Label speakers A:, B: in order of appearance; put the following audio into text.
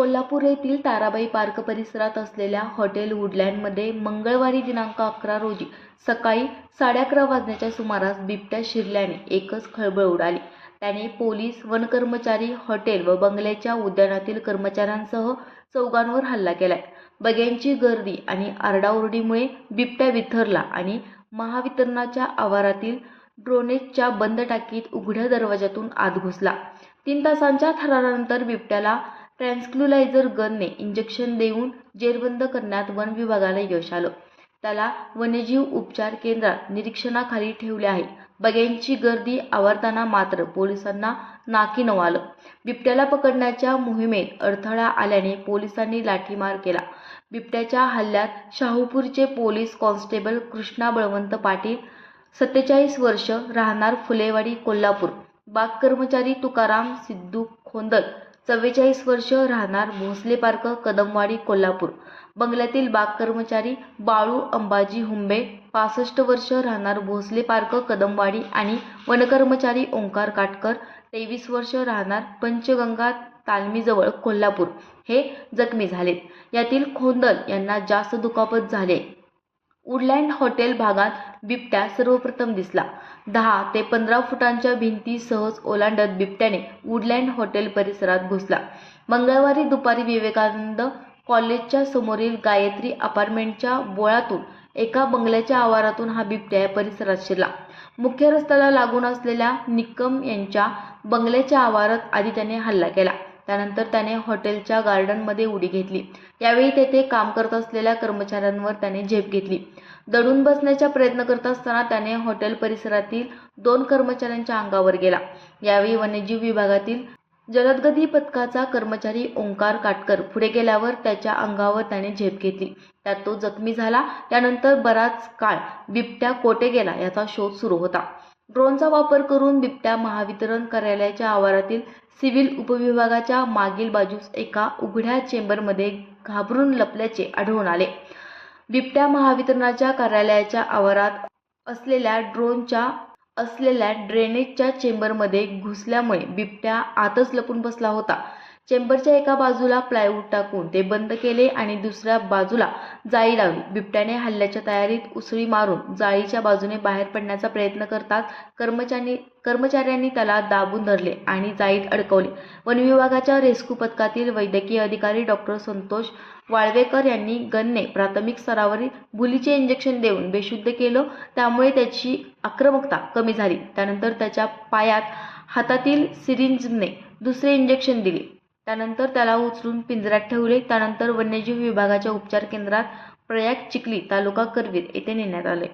A: कोल्हापूर येथील ताराबाई पार्क परिसरात असलेल्या हॉटेल वुडलँडमध्ये मंगळवारी दिनांक अकरा रोजी सकाळी साडे अकरा वाजण्याच्या सुमारास बिबट्या शिरल्याने एकच खळबळ उडाली. त्याने पोलीस वनकर्मचारी हॉटेल व बंगल्याच्या उद्यानातील कर्मचाऱ्यांसह चौघांवर हल्ला केलाय. बग्यांची गर्दी आणि आरडाओरडीमुळे बिबट्या विथरला आणि महावितरणाच्या आवारातील ड्रोनेजच्या बंद टाकीत उघड्या दरवाजातून आत घुसला. तीन तासांच्या थरारानंतर बिबट्याला ट्रँक्विलायझर गनने इंजेक्शन देऊन जेरबंद करण्यात वन विभागाला यश आलं. त्याला वन्यजीव उपचार केंद्रात निरीक्षणाखाली ठेवले आहे. बग्यांची गर्दी आवरताना मात्र पोलिसांना नाकी नऊ आलं बिबट्याला पकडण्याच्या मोहिमेत अडथळा आल्याने पोलिसांनी लाठीमार केला. बिबट्याच्या हल्ल्यात शाहूपूरचे पोलीस कॉन्स्टेबल कृष्णा बळवंत पाटील सत्तेचाळीस वर्ष राहणार फुलेवाडी कोल्हापूर बाग कर्मचारी तुकाराम सिद्धू खोंदल चव्वेचाळीस वर्ष राहणार भोसले पार्क कदमवाडी कोल्हापूर. बंगल्यातील बाग कर्मचारी बाळू अंबाजी हुंबे पासष्ट वर्ष राहणार भोसले पार्क कदमवाडी आणि वनकर्मचारी ओंकार काटकर तेवीस वर्ष राहणार पंचगंगा तालमीजवळ कोल्हापूर. हे जखमी झालेत. यातील खोंदल यांना जास्त दुखापत झाले वुडलँड हॉटेल भागात बिबट्या सर्वप्रथम दिसला. दहा ते पंधरा फुटांच्या भिंती सहज ओलांडत बिबट्याने वुडलँड हॉटेल परिसरात घुसला. मंगळवारी दुपारी विवेकानंद कॉलेजच्या समोरील गायत्री अपार्टमेंटच्या बोळातून एका बंगल्याच्या आवारातून हा बिबट्या या परिसरात शिरला. मुख्य रस्त्याला लागून असलेल्या निकम यांच्या बंगल्याच्या आवारात आधी त्याने हल्ला केला. त्यानंतर त्याने हॉटेलच्या गार्डनमध्ये उडी घेतली. यावेळी तेथे काम करत असलेल्या कर्मचाऱ्यांवर त्याने झेप घेतली. दडून बसण्याचा प्रयत्न करत असताना त्याने हॉटेल परिसरातील दोन कर्मचाऱ्यांच्या अंगावर गेला. यावेळी वन्यजीव विभागातील जलदगती पथकाचा कर्मचारी ओंकार काटकर पुढे गेल्यावर त्याच्या अंगावर त्याने झेप घेतली. त्यात तो जखमी झाला. त्यानंतर बराच काळ बिबट्या कोठे गेला याचा शोध सुरू होता. ड्रोनचा वापर करून बिबट्या महावितरण कार्यालयाच्या आवारातील सिव्हिल उपविभागाच्या मागील बाजूस एका उघड्या चेंबरमध्ये घाबरून लपल्याचे आढळून आले. बिबट्या महावितरणाच्या कार्यालयाच्या आवारात असलेल्या ड्रोनच्या असलेल्या ड्रेनेजच्या चेंबरमध्ये घुसल्यामुळे बिबट्या आतच लपून बसला होता. चेंबरच्या एका बाजूला प्लायवूड टाकून ते बंद केले आणि दुसऱ्या बाजूला जाळी लावली. बिबट्याने हल्ल्याच्या तयारीत उसळी मारून जाळीच्या बाजूने बाहेर पडण्याचा प्रयत्न करताच कर्मचारी कर्मचाऱ्यांनी त्याला दाबून धरले आणि जाळीत अडकवले. वनविभागाच्या रेस्क्यू पथकातील वैद्यकीय अधिकारी डॉक्टर संतोष वाळवेकर यांनी गनने प्राथमिक स्तरावरील भुलीचे इंजेक्शन देऊन बेशुद्ध केलं. त्यामुळे त्याची आक्रमकता कमी झाली. त्यानंतर त्याच्या पायात हातातील सिरिंजने दुसरे इंजेक्शन दिले. त्यानंतर त्याला उचलून पिंजऱ्यात ठेवले. त्यानंतर वन्यजीव विभागाच्या उपचार केंद्रात प्रयाग चिखली तालुका करवीर येथे नेण्यात आले.